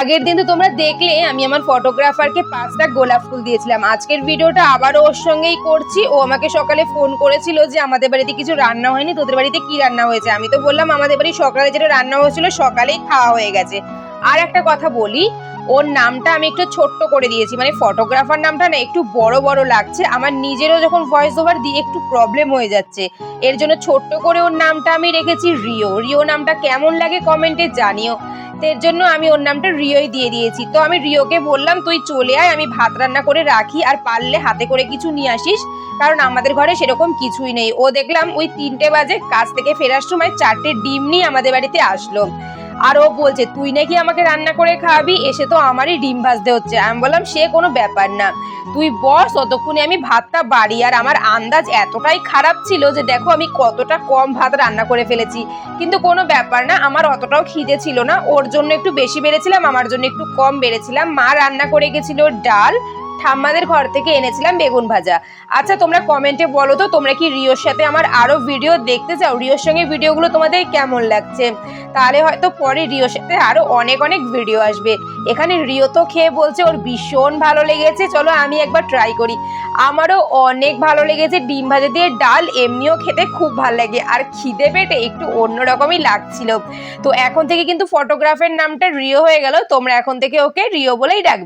আগের দিন তো তোমরা দেখলে, আমি আমার ফটোগ্রাফারকে পাঁচটা গোলাপ ফুল দিয়েছিলাম। আজকের ভিডিওটা আবারও ওর সঙ্গেই করছি। ও আমাকে সকালে ফোন করেছিল যে, আমাদের বাড়িতে কিছু রান্না হয়নি, তোদের বাড়িতে কি রান্না হয়েছে? আমি তো বললাম, আমাদের বাড়ি সকালে যেটা রান্না হয়েছিল, সকালেই খাওয়া হয়ে গেছে। আর একটা কথা বলি, ওর নামটা আমি একটু ছোট্ট করে দিয়েছি মানে ফটোগ্রাফার নামটা না একটু বড় বড় লাগছে, আমার নিজেরও যখন ভয়েস ওভার দিয়ে একটু প্রবলেম হয়ে যাচ্ছে, এর জন্য ছোট্ট করে ওর নামটা আমি রেখেছি রিও রিও নামটা কেমন লাগে কমেন্টে জানিও এর জন্য আমি ওর নামটা রিওই দিয়ে দিয়েছি, তো আমি রিওকে বললাম, তুই চলে আয়, আমি ভাত রান্না করে রাখি, আর পারলে হাতে করে কিছু নিয়ে আসিস, কারণ আমাদের ঘরে সেরকম কিছুই নেই। ও দেখলাম ওই তিনটে বাজে, কাজ থেকে ফেরার সময় চারটে ডিম নিয়ে আমাদের বাড়িতে আসলো। আর ও বলছে, তুই নাকি আমাকে রান্না করে খাওয়াবি? এসে তো আমারই ডিম ভাজতে হচ্ছে। আমি বললাম, সে কোনো ব্যাপার না। তুই বস ততক্ষণে আমি ভাতটা বাড়ি। আর আমার আন্দাজ এতটাই খারাপ ছিল যে, দেখো, আমি কতটা কম ভাত রান্না করে ফেলেছি। কিন্তু কোনো ব্যাপার না, আমার অতটাও খিদে ছিল না। ওর জন্য একটু বেশি বেড়েছিলাম, আমার জন্য একটু কম বেড়েছিলাম। মা রান্না করে গেছিল ডাল ঠাম্মাদের ঘর থেকে এনেছিলাম বেগুন ভাজা। আচ্ছা তোমরা কমেন্টে বলো তো, তোমরা কি রিওর সাথে আমার আরও ভিডিও দেখতে চাও? রিওর সঙ্গে ভিডিওগুলো তোমাদের কেমন লাগছে? তাহলে হয়তো পরে রিওর সাথে আরও অনেক অনেক ভিডিও আসবে। এখানে রিও তো খেয়ে বলছে, ওর ভীষণ ভালো লেগেছে। চলো আমি একবার ট্রাই করি। আমারও অনেক ভালো লেগেছে। ডিম ভাজা দিয়ে ডাল, এমনিও খেতে খুব ভালো লাগে। আর খিদে পেটে একটু অন্যরকমই লাগছিল। তো এখন থেকে কিন্তু ফটোগ্রাফের নামটা রিও হয়ে গেল। তোমরা এখন থেকে ওকে রিও বলেই ডাকবে।